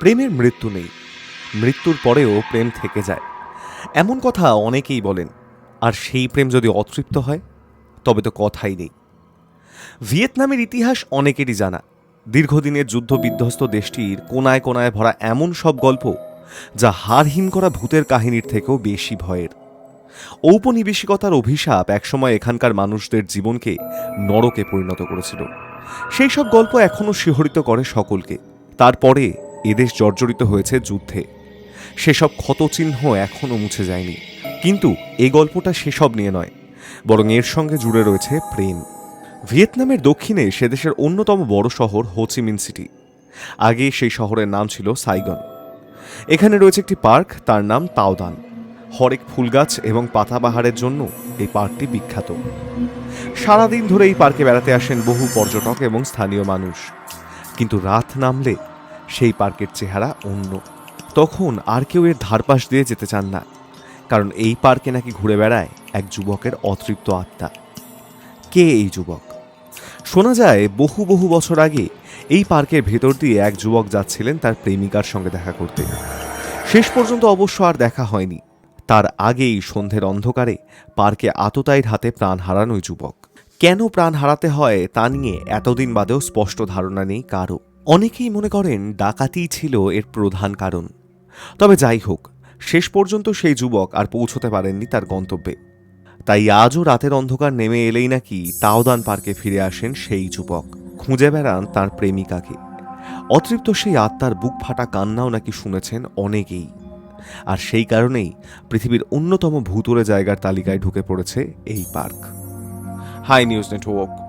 প্রেমের মৃত্যু নেই। মৃত্যুর পরেও প্রেম থেকে যায়। এমন কথা অনেকেই বলেন, আর সেই প্রেম যদি অতৃপ্ত হয়, তবে তো কথাই নেই। ভিয়েতনামের ইতিহাস অনেকেরই জানা। দীর্ঘদিনের যুদ্ধ বিধ্বস্ত দেশটির কোনায় কোনায় ভরা এমন সব গল্প, যা হারহীন করা ভূতের কাহিনীর থেকেও বেশি ভয়ের। ঔপনিবেশিকতার অভিশাপ একসময় এখানকার মানুষদের জীবনকে নরকে পরিণত করেছিল। সেই সব গল্প এখনও শিহরিত করে সকলকে। তারপরে এদেশ জর্জরিত হয়েছে যুদ্ধে। সেসব ক্ষতচিহ্ন এখনও মুছে যায়নি। কিন্তু এই গল্পটা সেসব নিয়ে নয়, বরং এর সঙ্গে জুড়ে রয়েছে প্রেম। ভিয়েতনামের দক্ষিণে সে দেশের অন্যতম বড় শহর হোচিমিন সিটি। আগে সেই শহরের নাম ছিল সাইগন। এখানে রয়েছে একটি পার্ক, তার নাম তাওদান। হরেক ফুলগাছ এবং পাতাবাহারের জন্য এই পার্কটি বিখ্যাত। সারাদিন ধরে এই পার্কে বেড়াতে আসেন বহু পর্যটক এবং স্থানীয় মানুষ। কিন্তু রাত নামলে সেই পার্কের চেহারা অন্য। তখন আর কেউ এর ধারপাশ দিয়ে যেতে চান না, কারণ এই পার্কে নাকি ঘুরে বেড়ায় এক যুবকের অতৃপ্ত আত্মা। কে এই যুবক? শোনা যায়, বহু বহু বছর আগে এই পার্কের ভেতর দিয়ে এক যুবক যাচ্ছিলেন তার প্রেমিকার সঙ্গে দেখা করতে। শেষ পর্যন্ত অবশ্য আর দেখা হয়নি। তার আগেই সন্ধ্যের অন্ধকারে পার্কে আততায়ীর হাতে প্রাণ হারান ওই যুবক। কেন প্রাণ হারাতে হয় তা নিয়ে এতদিন বাদেও স্পষ্ট ধারণা নেই কারও অনেকেই মনে করেন ডাকাতিই ছিল এর প্রধান কারণ। তবে যাই হোক, শেষ পর্যন্ত সেই যুবক আর পৌঁছতে পারেননি তার গন্তব্যে। তাই আজও রাতের অন্ধকার নেমে এলেই নাকি তাওদান পার্কে ফিরে আসেন সেই যুবক। খুঁজে বেড়ান তার প্রেমিকাকে। অতৃপ্ত সেই আত্মার বুক ফাটা কান্নাও নাকি শুনেছেন অনেকেই। আর সেই কারণেই পৃথিবীর অন্যতম ভূতুরে জায়গার তালিকায় ঢুকে পড়েছে এই পার্ক। High news network.